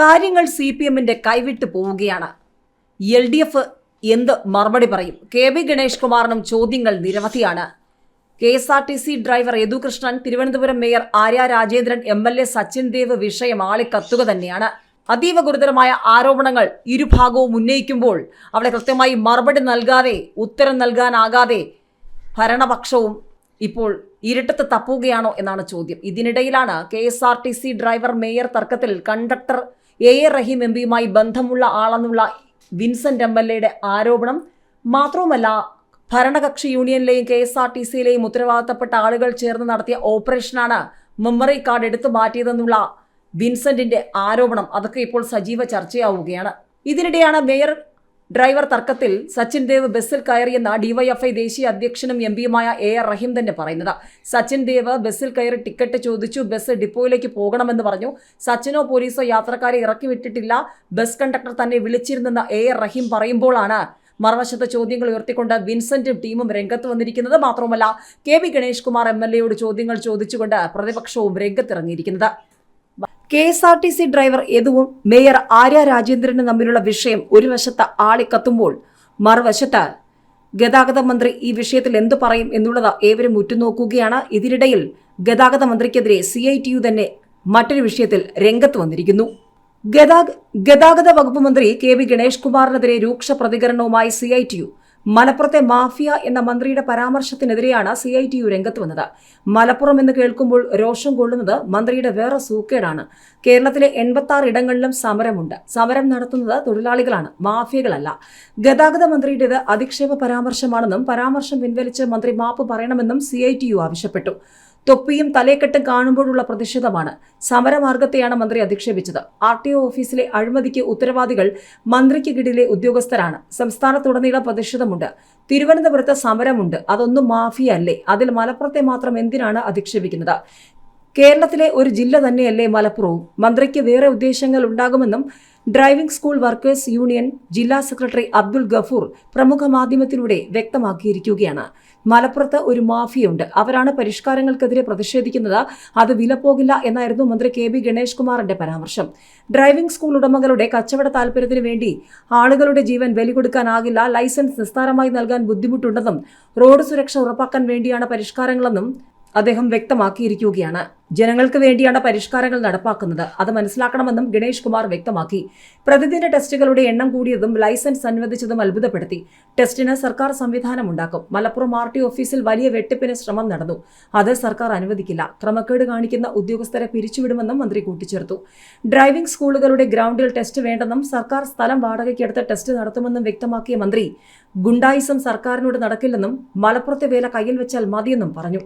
കാര്യങ്ങൾ C P എമ്മിന്റെ കൈവിട്ട് പോവുകയാണ്. എൽ ഡി എഫ് എന്ത് മറുപടി പറയും? കെ ബി ഗണേഷ് കുമാറിനും ചോദ്യങ്ങൾ നിരവധിയാണ്. K S R T C driver Yadukrishnan Thiruvananthapuram mayor Arya Rajendran M L A Sachin Dev വിഷയം ആളിക്കത്തുക തന്നെയാണ്. അതീവ ഗുരുതരമായ ആരോപണങ്ങൾ ഇരുഭാഗവും ഉന്നയിക്കുമ്പോൾ അവിടെ കൃത്യമായി മറുപടി നൽകാതെ ഉത്തരം നൽകാനാകാതെ ഭരണപക്ഷവും ഇപ്പോൾ ഇരുട്ടത്ത് തപ്പുകയാണോ എന്നാണ് ചോദ്യം. ഇതിനിടയിലാണ് K S R T C driver mayor തർക്കത്തിൽ conductor A. A. Rahim M പിയുമായി ബന്ധമുള്ള ആളെന്നുള്ള വിൻസെന്റ് എം എൽ എയുടെ ആരോപണം മാത്രവുമല്ല ഭരണകക്ഷി യൂണിയനിലെയും കെ എസ് ആർ ടി സിയിലെയും ഉത്തരവാദിത്തപ്പെട്ട ആളുകൾ ചേർന്ന് നടത്തിയ ഓപ്പറേഷനാണ് മെമ്മറി കാർഡ് എടുത്തു മാറ്റിയതെന്നുള്ള വിൻസെന്റിന്റെ ആരോപണം. അതൊക്കെ ഇപ്പോൾ സജീവ ചർച്ചയാവുകയാണ്. ഇതിനിടെയാണ് മേയർ ഡ്രൈവർ തർക്കത്തിൽ സച്ചിൻ ദേവ് ബസ്സിൽ കയറിയെന്ന ഡിവൈഎഫ്ഐ ദേശീയ അധ്യക്ഷനും എം പിയുമായ എ ആർ റഹീം തന്നെ പറയുന്നത്. സച്ചിൻ ദേവ് ബസ്സിൽ കയറി ടിക്കറ്റ് ചോദിച്ചു ബസ് ഡിപ്പോയിലേക്ക് പോകണമെന്ന് പറഞ്ഞു. സച്ചിനോ പോലീസോ യാത്രക്കാരെ ഇറക്കി വിട്ടിട്ടില്ല. ബസ് കണ്ടക്ടർ തന്നെ വിളിച്ചിരുന്നെന്ന് എ ആർ റഹീം പറയുമ്പോഴാണ് മറുവശത്ത് ചോദ്യങ്ങൾ ഉയർത്തിക്കൊണ്ട് വിൻസെന്റും ടീമും രംഗത്ത് വന്നിരിക്കുന്നത്. മാത്രവുമല്ല K V Ganesh Kumar M L എയോട് ചോദ്യങ്ങൾ ചോദിച്ചുകൊണ്ട് പ്രതിപക്ഷവും രംഗത്തിറങ്ങിയിരിക്കുന്നത്. K S R T C driver യദുവും mayor Arya രാജേന്ദ്രനും തമ്മിലുള്ള വിഷയം ഒരു വശത്ത് ആളിക്കത്തുമ്പോൾ മറുവശത്ത് ഗതാഗത മന്ത്രി ഈ വിഷയത്തിൽ എന്തു പറയും എന്നുള്ളത് ഏവരും ഉറ്റുനോക്കുകയാണ്. ഇതിനിടയിൽ ഗതാഗത മന്ത്രിക്കെതിരെ സി ഐ ടി യു തന്നെ മറ്റൊരു വിഷയത്തിൽ രംഗത്ത് വന്നിരിക്കുന്നു. ഗതാഗ ഗതാഗത വകുപ്പ് മന്ത്രി കെ വി ഗണേഷ് കുമാറിനെതിരെ രൂക്ഷ പ്രതികരണവുമായി സി ഐ ടി യു മലപ്പുറത്തെ മാഫിയ എന്ന മന്ത്രിയുടെ പരാമർശത്തിനെതിരെയാണ് സി ഐ ടി യു രംഗത്ത് വന്നത്. മലപ്പുറം എന്ന് കേൾക്കുമ്പോൾ രോഷം കൊള്ളുന്നത് മന്ത്രിയുടെ വേറെ സൂക്കേടാണ്. കേരളത്തിലെ എൺപത്തി ആറ് ഇടങ്ങളിലും സമരമുണ്ട്. സമരം നടത്തുന്നത് തൊഴിലാളികളാണ് മാഫിയകളല്ല. ഗതാഗത മന്ത്രിയുടേത് അധിക്ഷേപ പരാമർശമാണെന്നും പരാമർശം പിൻവലിച്ച് മന്ത്രി മാപ്പ് പറയണമെന്നും സി ഐ ടി യു ആവശ്യപ്പെട്ടു. തൊപ്പിയും തലേക്കെട്ടും കാണുമ്പോഴുള്ള പ്രതിഷേധമാണ്. സമരമാർഗത്തെയാണ് മന്ത്രി അധിക്ഷേപിച്ചത്. ആർ ടി ഒ ഓഫീസിലെ അഴിമതിക്ക് ഉത്തരവാദികൾ മന്ത്രിക്ക് കീഴിലെ ഉദ്യോഗസ്ഥരാണ്. സംസ്ഥാനത്തുടനീളം പ്രതിഷേധമുണ്ട്. തിരുവനന്തപുരത്ത് സമരമുണ്ട്. അതൊന്നും മാഫിയ അല്ലേ അതിൽ മലപ്പുറത്തെ മാത്രം എന്തിനാണ് അധിക്ഷേപിക്കുന്നത്? കേരളത്തിലെ ഒരു ജില്ല തന്നെയല്ലേ മലപ്പുറവും? മന്ത്രിക്ക് വേറെ ഉദ്ദേശങ്ങൾ ഉണ്ടാകുമെന്നും ഡ്രൈവിംഗ് സ്കൂൾ വർക്കേഴ്സ് യൂണിയൻ ജില്ലാ സെക്രട്ടറി അബ്ദുൽ ഗഫൂർ പ്രമുഖ മാധ്യമത്തിലൂടെ വ്യക്തമാക്കിയിരിക്കുകയാണ്. മലപ്പുറത്ത് ഒരു മാഫിയുണ്ട്. അവരാണ് പരിഷ്കാരങ്ങൾക്കെതിരെ പ്രതിഷേധിക്കുന്നത്. അത് വില പോകില്ല എന്നായിരുന്നു മന്ത്രി കെ ബി ഗണേഷ് കുമാറിന്റെ പരാമർശം. ഡ്രൈവിംഗ് സ്കൂൾ ഉടമകളുടെ കച്ചവട താൽപര്യത്തിന് വേണ്ടി ആളുകളുടെ ജീവൻ ബലി കൊടുക്കാനാകില്ല ലൈസൻസ് നിസ്താരമായി നൽകാൻ ബുദ്ധിമുട്ടുണ്ടെന്നും റോഡ് സുരക്ഷ ഉറപ്പാക്കാൻ വേണ്ടിയാണ് പരിഷ്കാരങ്ങളെന്നും അദ്ദേഹം വ്യക്തമാക്കിയിരിക്കുകയാണ്. ജനങ്ങൾക്ക് വേണ്ടിയാണ് പരിഷ്കാരങ്ങൾ നടപ്പാക്കുന്നത്. അത് മനസ്സിലാക്കണമെന്നും ഗണേഷ് കുമാർ വ്യക്തമാക്കി. പ്രതിദിന ടെസ്റ്റുകളുടെ എണ്ണം കൂടിയതും ലൈസൻസ് അനുവദിച്ചതും അത്ഭുതപ്പെടുത്തി. ടെസ്റ്റിന് സർക്കാർ സംവിധാനം ഉണ്ടാക്കും. മലപ്പുറം ആർ ടി ഓഫീസിൽ വലിയ വെട്ടിപ്പിന് ശ്രമം നടന്നു. അത് സർക്കാർ അനുവദിക്കില്ല. ക്രമക്കേട് കാണിക്കുന്ന ഉദ്യോഗസ്ഥരെ പിരിച്ചുവിടുമെന്നും മന്ത്രി കൂട്ടിച്ചേർത്തു. ഡ്രൈവിംഗ് സ്കൂളുകളുടെ ഗ്രൗണ്ടിൽ ടെസ്റ്റ് വേണ്ടെന്നും സർക്കാർ സ്ഥലം വാടകയ്ക്കെടുത്ത് ടെസ്റ്റ് നടത്തുമെന്നും വ്യക്തമാക്കിയ മന്ത്രി ഗുണ്ടായിസം സർക്കാരിനോട് നടക്കില്ലെന്നും മലപ്പുറത്തെ വേല കയ്യിൽ വെച്ചാൽ മതിയെന്നും പറഞ്ഞു.